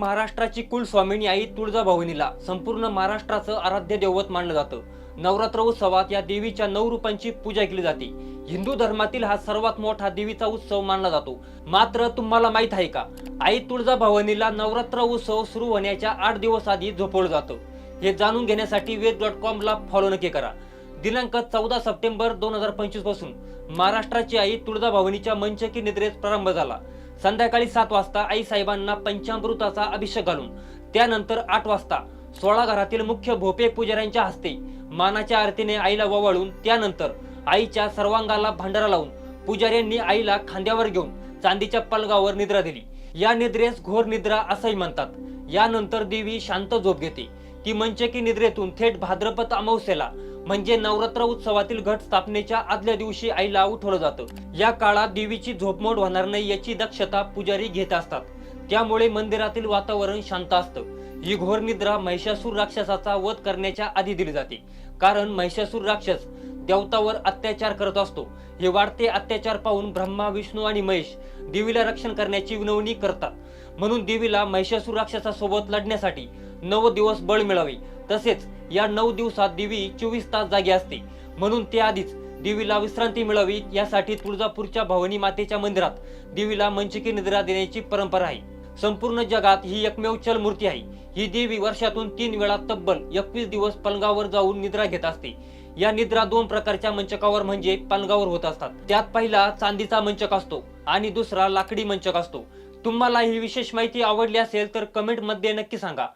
महाराष्ट्राची कुलस्वामिनी आई तुळजाभवानीला संपूर्ण महाराष्ट्राचं आराध्य दैवत मानलं जातं. नवरात्र उत्सवात या देवीच्या नऊ रूपांची पूजा केली जाते. हिंदू धर्मातील हा सर्वात मोठा देवीचा उत्सव मानला जातो. मात्र तुम्हाला माहीत आहे का? आई तुळजाभवानीला नवरात्र उत्सव सुरू होण्याच्या आठ दिवस आधी झोपवलं जातं. हे जाणून घेण्यासाठी वेद डॉट कॉमला फॉलो नक्की करा. दिनांक चौदा सप्टेंबर दोन हजार पंचवीसपासून महाराष्ट्राची आई तुळजाभवानीच्या मंचकी निद्रेस प्रारंभ झाला. संध्याकाळी सात वाजता आई साहेबांना पंचामृताचा अभिषेक घालून त्यानंतर आठ वाजता सोळा घरातील मुख्य भोपे पुजाऱ्यांच्या हस्ते मानाच्या आरतीने आईला ववाळून त्यानंतर आईच्या सर्वांगाला भांडारा लावून पुजाऱ्यांनी आईला खांद्यावर घेऊन चांदीच्या पलगावर निद्रा दिली. या निद्रेस घोर निद्रा असंही म्हणतात. यानंतर देवी शांत झोप घेते. ती मंचकी निद्रेतून थेट भाद्रपद अमावस्येला म्हणजे नवरात्र उत्सवातील घट स्थापनेच्या आदल्या दिवशी आईला उठवलं जातं. या काळात देवीची झोपमोड होणार नाही याची दक्षता पुजारी घेत असतात. त्यामुळे मंदिरातील वातावरण शांत असतं. ही घोर निद्रा महिषासूर राक्षसाचा वध करण्याच्या आधी दिली जाते. कारण महिषासूर राक्षस देवतावर अत्याचार करत असतो. हे वाढते अत्याचार पाहून ब्रह्मा विष्णू आणि महेश देवीला रक्षण करण्याची विनवणी करतात. म्हणून देवीला महिषासूर राक्षसासोबत लढण्यासाठी नऊ दिवस बळ मिळावे. तसेच या नऊ दिवसात देवी चोवीस तास जागी असते. म्हणून त्याआधीच देवीला विश्रांती मिळावी यासाठी तुळजापूरच्या भवानी मातेच्या मंदिरात देवीला मंचकी निद्रा देण्याची परंपरा आहे. संपूर्ण जगात ही एकमेव चल मूर्ती आहे. ही देवी वर्षातून तीन वेळा तब्बल एकवीस दिवस पलंगावर जाऊन निद्रा घेत असते. या निद्रा दोन प्रकारच्या मंचकावर म्हणजे पलंगावर होत असतात. त्यात पहिला चांदीचा मंचक असतो आणि दुसरा लाकडी मंचक असतो. तुम्हाला ही विशेष माहिती आवडली असेल तर कमेंटमध्ये नक्की सांगा.